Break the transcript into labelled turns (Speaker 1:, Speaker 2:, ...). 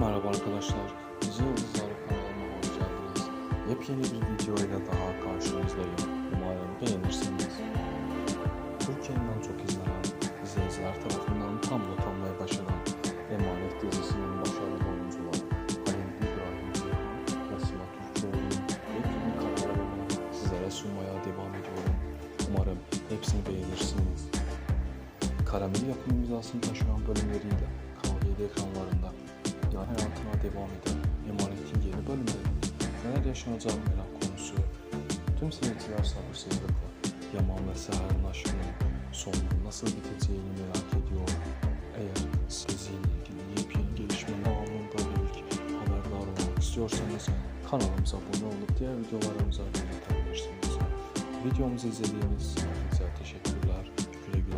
Speaker 1: Merhaba arkadaşlar, Dizi Yıldızlar kanalıma hoş geldiniz. Yepyeni bir video ile daha karşınızdayım. Umarım beğenirsiniz. Türkiye'nin en çok izlenen izleyiciler tarafından tam not almaya başlanan Emanet dizisinin başarılı oyuncuları Halil İbrahim Ceyhan ve Sıla Türkoğlu'nun yepyeni kararlarını sizlere sunmaya devam ediyorum. Umarım hepsini beğenirsiniz. Karamel yapım imzasını taşıyan bölümleriyle Kanal 7 ekranlarında yani hayatına devam eden Emanet'in yeni bölümleri neler yaşanacağı merak konusu. Tüm seyirciler sabırsızlıkla Yaman ve Seher'in aşkının sonunun nasıl biteceğini merak ediyor. Eğer sizinle ilgili yepyeni gelişmeler anında ilk haberdar olmak istiyorsanız kanalımıza abone olup diğer videolarımıza yöneltebilirsiniz. Videomuzu izlediğiniz için teşekkürler. Güle güle.